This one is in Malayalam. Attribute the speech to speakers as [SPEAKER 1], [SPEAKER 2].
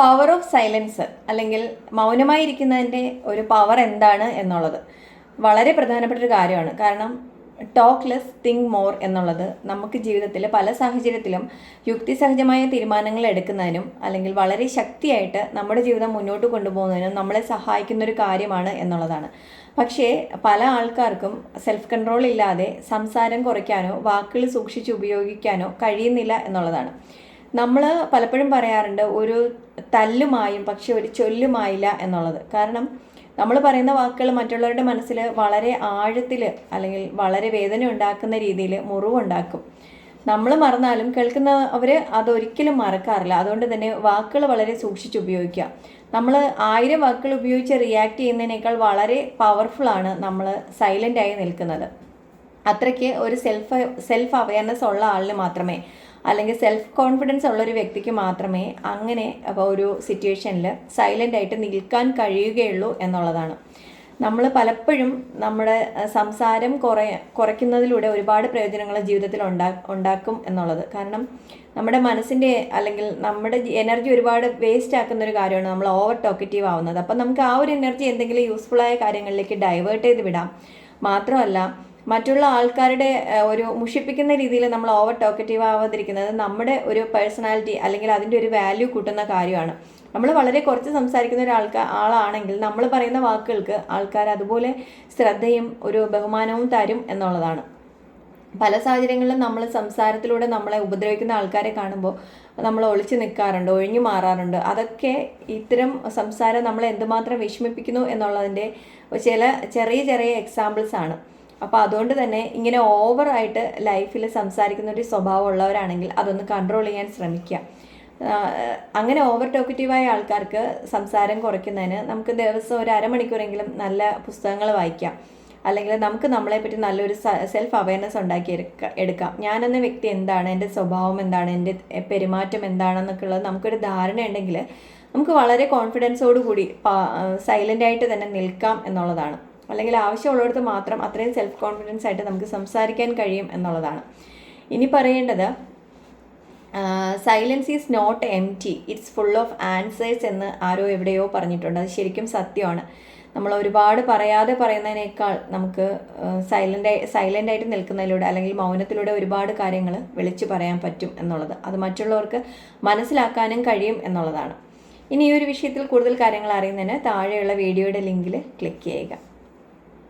[SPEAKER 1] പവർ ഓഫ് സൈലൻസ് അല്ലെങ്കിൽ മൗനമായിരിക്കുന്നതിന്റെ ഒരു പവർ എന്താണ് എന്നുള്ളത് വളരെ പ്രധാനപ്പെട്ട ഒരു കാര്യമാണ്. കാരണം ടോക്ക് ലെസ് തിങ്ക് മോർ എന്നുള്ളത് നമുക്ക് ജീവിതത്തിൽ പല സാഹചര്യത്തിലും യുക്തിസഹജമായ തീരുമാനങ്ങൾ എടുക്കുന്നതിനും അല്ലെങ്കിൽ വളരെ ശക്തിയായിട്ട് നമ്മുടെ ജീവിതം മുന്നോട്ട് കൊണ്ടുപോകുന്നതിനും നമ്മളെ സഹായിക്കുന്ന ഒരു കാര്യമാണ് എന്നുള്ളതാണ്. പക്ഷേ പല ആൾക്കാർക്കും സെൽഫ് കൺട്രോൾ ഇല്ലാതെ സംസാരം കുറയ്ക്കാനോ വാക്കുകൾ സൂക്ഷിച്ച് ഉപയോഗിക്കാനോ കഴിയുന്നില്ല എന്നുള്ളതാണ്. നമ്മൾ പലപ്പോഴും പറയാറുണ്ട് ഒരു തല്ലുമായും പക്ഷെ ഒരു ചൊല്ലുമായില്ല എന്നുള്ളത്. കാരണം നമ്മൾ പറയുന്ന വാക്കുകൾ മറ്റുള്ളവരുടെ മനസ്സിൽ വളരെ ആഴത്തിൽ അല്ലെങ്കിൽ വളരെ വേദന ഉണ്ടാക്കുന്ന രീതിയിൽ മുറിവുണ്ടാക്കും. നമ്മൾ മറന്നാലും കേൾക്കുന്നവർ അതൊരിക്കലും മറക്കാറില്ല. അതുകൊണ്ട് തന്നെ വാക്കുകൾ വളരെ സൂക്ഷിച്ച് ഉപയോഗിക്കുക. നമ്മൾ ആയിരം വാക്കുകൾ ഉപയോഗിച്ച് റിയാക്ട് ചെയ്യുന്നതിനേക്കാൾ വളരെ പവർഫുള്ളാണ് നമ്മൾ സൈലന്റായി നിൽക്കുന്നത്. അത്രയ്ക്ക് ഒരു സെൽഫ് സെൽഫ് അവയർനെസ് ഉള്ള ആളിന് മാത്രമേ അല്ലെങ്കിൽ സെൽഫ് കോൺഫിഡൻസ് ഉള്ളൊരു വ്യക്തിക്ക് മാത്രമേ അങ്ങനെ ഒരു സിറ്റുവേഷനിൽ സൈലന്റ് ആയിട്ട് നിൽക്കാൻ കഴിയുകയുള്ളൂ എന്നുള്ളതാണ്. നമ്മൾ പലപ്പോഴും നമ്മുടെ സംസാരം കുറ കുറയ്ക്കുന്നതിലൂടെ ഒരുപാട് പ്രയോജനങ്ങൾ ജീവിതത്തിൽ ഉണ്ടാ ഉണ്ടാക്കും എന്നുള്ളത്. കാരണം നമ്മുടെ മനസ്സിന്റെ അല്ലെങ്കിൽ നമ്മുടെ എനർജി ഒരുപാട് വേസ്റ്റ് ആക്കുന്ന ഒരു കാര്യമാണ്. നമ്മൾ ഓവർ ടോക്കറ്റീവ് ആവുന്നത്. അപ്പം നമുക്ക് ആ ഒരു എനർജി എന്തെങ്കിലും യൂസ്ഫുള്ളായ കാര്യങ്ങളിലേക്ക് ഡൈവേർട്ട് ചെയ്ത് വിടാം. മാത്രമല്ല മറ്റുള്ള ആൾക്കാരുടെ ഒരു മുഷിപ്പിക്കുന്ന രീതിയിൽ നമ്മൾ ഓവർ ടോക്കറ്റീവ് ആവാതിരിക്കുന്നത് നമ്മുടെ ഒരു പേഴ്സണാലിറ്റി അല്ലെങ്കിൽ അതിന്റെ ഒരു വാല്യൂ കൂട്ടുന്ന കാര്യമാണ്. നമ്മൾ വളരെ കുറച്ച് സംസാരിക്കുന്ന ഒരാൾക്ക് ആളാണെങ്കിൽ നമ്മൾ പറയുന്ന വാക്കുകൾക്ക് ആൾക്കാർ അതുപോലെ ശ്രദ്ധയും ഒരു ബഹുമാനവും തരും എന്നുള്ളതാണ്. പല സാഹചര്യങ്ങളിലും നമ്മൾ സംസാരത്തിലൂടെ നമ്മളെ ഉപദ്രവിക്കുന്ന ആൾക്കാരെ കാണുമ്പോൾ നമ്മൾ ഒളിച്ചു നിൽക്കാറുണ്ട് ഒഴിഞ്ഞു മാറാറുണ്ട്. അതൊക്കെ ഇത്തരം സംസാരം നമ്മളെ എന്തുമാത്രം വിഷമിപ്പിക്കുന്നു എന്നുള്ളതിന്റെ ചില ചെറിയ ചെറിയ എക്സാമ്പിൾസ് ആണ്. അപ്പോൾ അതുകൊണ്ട് തന്നെ ഇങ്ങനെ ഓവറായിട്ട് ലൈഫിൽ സംസാരിക്കുന്ന ഒരു സ്വഭാവം ഉള്ളവരാണെങ്കിൽ അതൊന്ന് കൺട്രോൾ ചെയ്യാൻ ശ്രമിക്കുക അങ്ങനെ ഓവർ ടോക്കറ്റീവായ ആൾക്കാർക്ക് സംസാരം കുറയ്ക്കുന്നതിന് നമുക്ക് ദിവസം ഒരു അരമണിക്കൂറെങ്കിലും നല്ല പുസ്തകങ്ങൾ വായിക്കാം. അല്ലെങ്കിൽ നമുക്ക് നമ്മളെപ്പറ്റി നല്ലൊരു സെൽഫ് അവയർനെസ് ഉണ്ടാക്കി എടുക്കാം ഞാനെന്ന വ്യക്തി എന്താണ്? എന്റെ സ്വഭാവം എന്താണ്? എന്റെ പെരുമാറ്റം എന്താണെന്നൊക്കെ ഉള്ളത് നമുക്കൊരു ധാരണ ഉണ്ടെങ്കിൽ നമുക്ക് വളരെ കോൺഫിഡൻസോടുകൂടി സൈലന്റ് ആയിട്ട് തന്നെ നിൽക്കാം എന്നുള്ളതാണ്. അല്ലെങ്കിൽ ആവശ്യമുള്ളിടത്ത് മാത്രം അത്രയും സെൽഫ് കോൺഫിഡൻസ് ആയിട്ട് നമുക്ക് സംസാരിക്കാൻ കഴിയും എന്നുള്ളതാണ്. ഇനി പറയേണ്ടത് silence is not empty it's full of answers എന്ന് ആരോ എവിടെയോ പറഞ്ഞിട്ടുണ്ട്. അത് ശരിക്കും സത്യമാണ്. നമ്മൾ ഒരുപാട് പറയാതെ പറയുന്നതിനേക്കാൾ നമുക്ക് സൈലന്റ് സൈലന്റ് ആയിട്ട് നിൽക്കുന്നതിലൂടെ അല്ലെങ്കിൽ മൗനത്തിലൂടെ ഒരുപാട് കാര്യങ്ങൾ വിളിച്ചു പറയാൻ പറ്റും എന്നുള്ളത്. അത് മറ്റുള്ളവർക്ക് മനസ്സിലാക്കാനും കഴിയും എന്നുള്ളതാണ്. ഇനി ഈ ഒരു വിഷയത്തിൽ കൂടുതൽ കാര്യങ്ങൾ അറിയുന്നതിന് താഴെയുള്ള വീഡിയോയുടെ ലിങ്കിൽ ക്ലിക്ക് ചെയ്യുക.